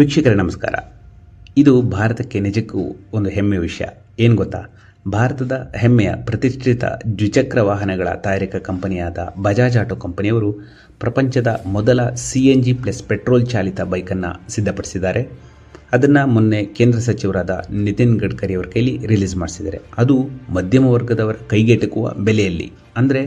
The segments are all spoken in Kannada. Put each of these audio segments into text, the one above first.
ವೀಕ್ಷಕರೇ, ನಮಸ್ಕಾರ. ಇದು ಭಾರತಕ್ಕೆ ನಿಜಕ್ಕೂ ಒಂದು ಹೆಮ್ಮೆಯ ವಿಷಯ. ಏನು ಗೊತ್ತಾ? ಭಾರತದ ಹೆಮ್ಮೆಯ ಪ್ರತಿಷ್ಠಿತ ದ್ವಿಚಕ್ರ ವಾಹನಗಳ ತಯಾರಿಕಾ ಕಂಪನಿಯಾದ ಬಜಾಜ್ ಆಟೋ ಕಂಪನಿಯವರು ಪ್ರಪಂಚದ ಮೊದಲ C N G plus petrol ಚಾಲಿತ ಬೈಕನ್ನು ಸಿದ್ಧಪಡಿಸಿದ್ದಾರೆ. ಅದನ್ನು ಮೊನ್ನೆ ಕೇಂದ್ರ ಸಚಿವರಾದ ನಿತಿನ್ ಗಡ್ಕರಿ ಅವರ ಕೈಲಿ ರಿಲೀಸ್ ಮಾಡಿಸಿದ್ದಾರೆ. ಅದು ಮಧ್ಯಮ ವರ್ಗದವರ ಕೈಗೆಟುಕುವ ಬೆಲೆಯಲ್ಲಿ. ಅಂದರೆ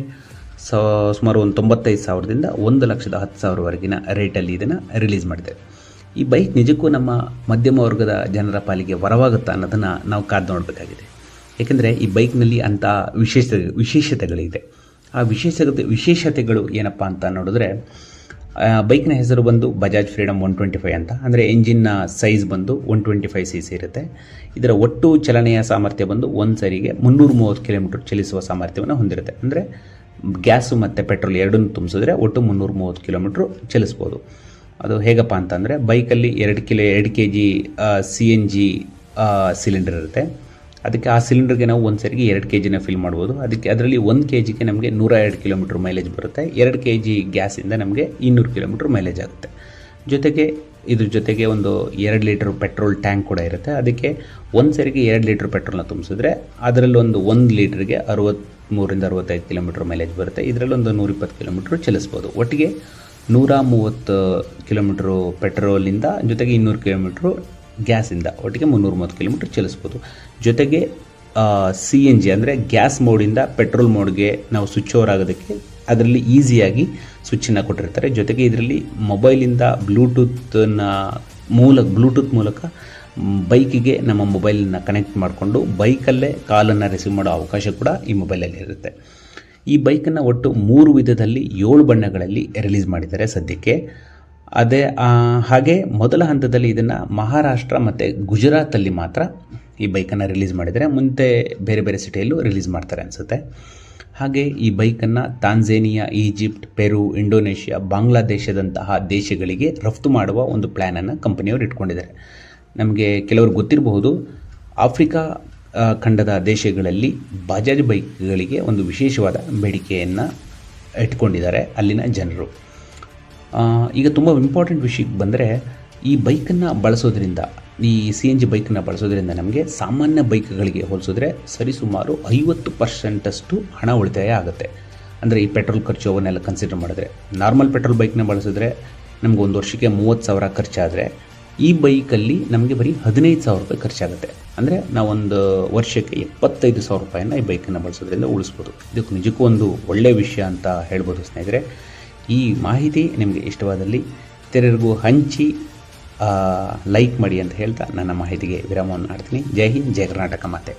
ಸುಮಾರು ಒಂದು ತೊಂಬತ್ತೈದು ಸಾವಿರದಿಂದ ಒಂದು ಲಕ್ಷದ ಹತ್ತು ಸಾವಿರವರೆಗಿನ ರೇಟಲ್ಲಿ ಇದನ್ನು ರಿಲೀಸ್ ಮಾಡಿದೆ ಈ ಬೈಕ್ ನಿಜಕ್ಕೂ ನಮ್ಮ ಮಧ್ಯಮ ವರ್ಗದ ಜನರ ಪಾಲಿಗೆ ವರವಾಗುತ್ತಾ ಅನ್ನೋದನ್ನು ನಾವು ಕಾದು ನೋಡಬೇಕಾಗಿದೆ. ಏಕೆಂದರೆ ಈ ಬೈಕ್ನಲ್ಲಿ ಅಂಥ ವಿಶೇಷ, ವಿಶೇಷತೆಗಳಿದೆ. ಆ ವಿಶೇಷತೆ, ವಿಶೇಷತೆಗಳು ಏನಪ್ಪ ಅಂತ ನೋಡಿದ್ರೆ ಬೈಕ್ನ ಹೆಸರು ಬಂದು Bajaj freedom one twenty five ಅಂತ. ಅಂದರೆ ಇಂಜಿನ್ನ ಸೈಜ್ ಬಂದು one twenty five C C ಇರುತ್ತೆ. ಇದರ ಒಟ್ಟು ಚಲನೆಯ ಸಾಮರ್ಥ್ಯ ಬಂದು ಒಂದು ಸರಿಗೆ ಮುನ್ನೂರು ಮೂವತ್ತು ಕಿಲೋಮೀಟರ್ ಚಲಿಸುವ ಸಾಮರ್ಥ್ಯವನ್ನು ಹೊಂದಿರುತ್ತೆ. ಅಂದರೆ ಗ್ಯಾಸು ಮತ್ತು ಪೆಟ್ರೋಲ್ ಎರಡನ್ನೂ ತುಂಬಿಸಿದ್ರೆ ಒಟ್ಟು ಮುನ್ನೂರು ಮೂವತ್ತು ಕಿಲೋಮೀಟ್ರು ಚಲಿಸ್ಬೋದು. ಅದು ಹೇಗಪ್ಪ ಅಂತಂದರೆ ಬೈಕಲ್ಲಿ ಎರಡು ಕಿಲೋ, ಎರಡು K G C N G cylinder ಇರುತ್ತೆ. ಅದಕ್ಕೆ ಆ ಸಿಲಿಂಡರ್ಗೆ ನಾವು ಒಂದು ಸರಿಗೆ ಎರಡು ಕೆ ಜಿನ ಫಿಲ್ ಮಾಡ್ಬೋದು. ಅದಕ್ಕೆ ಅದರಲ್ಲಿ ಒಂದು ಕೆ ಜಿಗೆ ನಮಗೆ ನೂರ ಎರಡು ಕಿಲೋಮೀಟ್ರ್ ಮೈಲೇಜ್ ಬರುತ್ತೆ. ಎರಡು ಕೆ ಜಿ ಗ್ಯಾಸಿಂದ ನಮಗೆ ಇನ್ನೂರು ಕಿಲೋಮೀಟ್ರ್ ಮೈಲೇಜ್ ಆಗುತ್ತೆ. ಜೊತೆಗೆ, ಇದ್ರ ಜೊತೆಗೆ ಒಂದು ಎರಡು ಲೀಟ್ರ್ ಪೆಟ್ರೋಲ್ ಟ್ಯಾಂಕ್ ಕೂಡ ಇರುತ್ತೆ. ಅದಕ್ಕೆ ಒಂದು ಸರಿಗೆ ಎರಡು ಲೀಟ್ರ್ ಪೆಟ್ರೋಲ್ನ ತುಂಬಿಸಿದ್ರೆ ಅದರಲ್ಲಿ ಒಂದು ಒಂದು ಲೀಟ್ರಿಗೆ ಅರವತ್ತ್ಮೂರಿಂದ ಅರವತ್ತೈದು ಕಿಲೋಮೀಟ್ರ್ ಮೈಲೇಜ್ ಬರುತ್ತೆ. ಇದರಲ್ಲಿ ಒಂದು ನೂರಿಪ್ಪತ್ತು ಕಿಲೋಮೀಟ್ರ್ ಚಲಿಸ್ಬೋದು. ಒಟ್ಟಿಗೆ ನೂರ ಮೂವತ್ತು ಕಿಲೋಮೀಟ್ರು ಪೆಟ್ರೋಲಿಂದ, ಜೊತೆಗೆ ಇನ್ನೂರು ಕಿಲೋಮೀಟ್ರು ಗ್ಯಾಸಿಂದ. ಒಟ್ಟಿಗೆ ಮುನ್ನೂರ ಮೂವತ್ತು ಕಿಲೋಮೀಟ್ರ್ ಚಲಿಸ್ಬೋದು. ಜೊತೆಗೆ ಸಿ ಎನ್ ಜಿ ಅಂದರೆ ಗ್ಯಾಸ್ ಮೋಡಿಂದ ಪೆಟ್ರೋಲ್ ಮೋಡ್ಗೆ ನಾವು ಸ್ವಿಚ್ ಓವರ್ ಆಗೋದಕ್ಕೆ ಅದರಲ್ಲಿ ಈಸಿಯಾಗಿ ಸ್ವಿಚ್ಚನ್ನು ಕೊಟ್ಟಿರ್ತಾರೆ. ಜೊತೆಗೆ ಇದರಲ್ಲಿ ಮೊಬೈಲಿಂದ ಬ್ಲೂಟೂತ್ನ ಮೂಲಕ ಬ್ಲೂಟೂತ್ ಮೂಲಕ ಬೈಕಿಗೆ ನಮ್ಮ ಮೊಬೈಲನ್ನ ಕನೆಕ್ಟ್ ಮಾಡಿಕೊಂಡು ಬೈಕಲ್ಲೇ ಕಾಲನ್ನು ರಿಸೀವ್ ಮಾಡೋ ಅವಕಾಶ ಕೂಡ ಈ ಮೊಬೈಲಲ್ಲಿ ಇರುತ್ತೆ. ಈ ಬೈಕನ್ನು ಒಟ್ಟು ಮೂರು ವಿಧದಲ್ಲಿ ಏಳು ಬಣ್ಣಗಳಲ್ಲಿ ರಿಲೀಸ್ ಮಾಡಿದ್ದಾರೆ ಸದ್ಯಕ್ಕೆ. ಅದೇ ಹಾಗೆ ಮೊದಲ ಹಂತದಲ್ಲಿ ಇದನ್ನು ಮಹಾರಾಷ್ಟ್ರ ಮತ್ತು ಗುಜರಾತಲ್ಲಿ ಮಾತ್ರ ಈ ಬೈಕನ್ನು ರಿಲೀಸ್ ಮಾಡಿದ್ದಾರೆ. ಮುಂದೆ ಬೇರೆ ಬೇರೆ ಸಿಟಿಯಲ್ಲೂ ರಿಲೀಸ್ ಮಾಡ್ತಾರೆ ಅನಿಸುತ್ತೆ. ಹಾಗೆ ಈ ಬೈಕನ್ನು ತಾಂಜೇನಿಯಾ, ಈಜಿಪ್ಟ್, ಪೆರು, ಇಂಡೋನೇಷ್ಯಾ, ಬಾಂಗ್ಲಾದೇಶದಂತಹ ದೇಶಗಳಿಗೆ ರಫ್ತು ಮಾಡುವ ಒಂದು ಪ್ಲ್ಯಾನನ್ನು ಕಂಪನಿಯವರು ಇಟ್ಕೊಂಡಿದ್ದಾರೆ. ನಮಗೆ ಕೆಲವರು ಗೊತ್ತಿರಬಹುದು, ಆಫ್ರಿಕಾ ಖಂಡದ ದೇಶಗಳಲ್ಲಿ ಬಜಾಜ್ ಬೈಕ್ಗಳಿಗೆ ಒಂದು ವಿಶೇಷವಾದ ಬೇಡಿಕೆಯನ್ನು ಇಟ್ಕೊಂಡಿದ್ದಾರೆ ಅಲ್ಲಿನ ಜನರು. ಈಗ ತುಂಬ ಇಂಪಾರ್ಟೆಂಟ್ ವಿಷಯಕ್ಕೆ ಬಂದರೆ ಈ ಬೈಕನ್ನು ಬಳಸೋದ್ರಿಂದ, ಈ ಸಿ ಎನ್ ಜಿ ಬೈಕನ್ನು ಬಳಸೋದ್ರಿಂದ ನಮಗೆ ಸಾಮಾನ್ಯ ಬೈಕ್ಗಳಿಗೆ ಹೋಲಿಸಿದ್ರೆ ಸರಿಸುಮಾರು ಐವತ್ತು ಪರ್ಸೆಂಟಷ್ಟು ಹಣ ಉಳಿತಾಯ ಆಗುತ್ತೆ. ಅಂದರೆ ಈ ಪೆಟ್ರೋಲ್ ಖರ್ಚು ಅವನ್ನೆಲ್ಲ ಕನ್ಸಿಡರ್ ಮಾಡಿದ್ರೆ ನಾರ್ಮಲ್ ಪೆಟ್ರೋಲ್ ಬೈಕ್ನ ಬಳಸಿದ್ರೆ ನಮ್ಗೆ ಒಂದು ವರ್ಷಕ್ಕೆ ಮೂವತ್ತು ಸಾವಿರ ಖರ್ಚಾದರೆ ಈ ಬೈಕಲ್ಲಿ ನಮಗೆ ಬರೀ ಹದಿನೈದು ಸಾವಿರ ರೂಪಾಯಿ ಖರ್ಚಾಗುತ್ತೆ. ಅಂದರೆ ನಾವೊಂದು ವರ್ಷಕ್ಕೆ ಎಪ್ಪತ್ತೈದು ಸಾವಿರ ರೂಪಾಯಿನ ಈ ಬೈಕನ್ನು ಬಳಸೋದ್ರಿಂದ ಉಳಿಸ್ಬೋದು. ಇದಕ್ಕೆ ನಿಜಕ್ಕೂ ಒಂದು ಒಳ್ಳೆಯ ವಿಷಯ ಅಂತ ಹೇಳ್ಬೋದು ಸ್ನೇಹಿತರೆ. ಈ ಮಾಹಿತಿ ನಿಮಗೆ ಇಷ್ಟವಾದಲ್ಲಿ ತೆರೆಗೂ ಹಂಚಿ ಲೈಕ್ ಮಾಡಿ ಅಂತ ಹೇಳ್ತಾ ನನ್ನ ಮಾಹಿತಿಗೆ ವಿರಾಮವನ್ನು ಮಾಡ್ತೀನಿ ಜೈ ಹಿಂದ್, ಜೈ ಕರ್ನಾಟಕ ಮಾತೆ.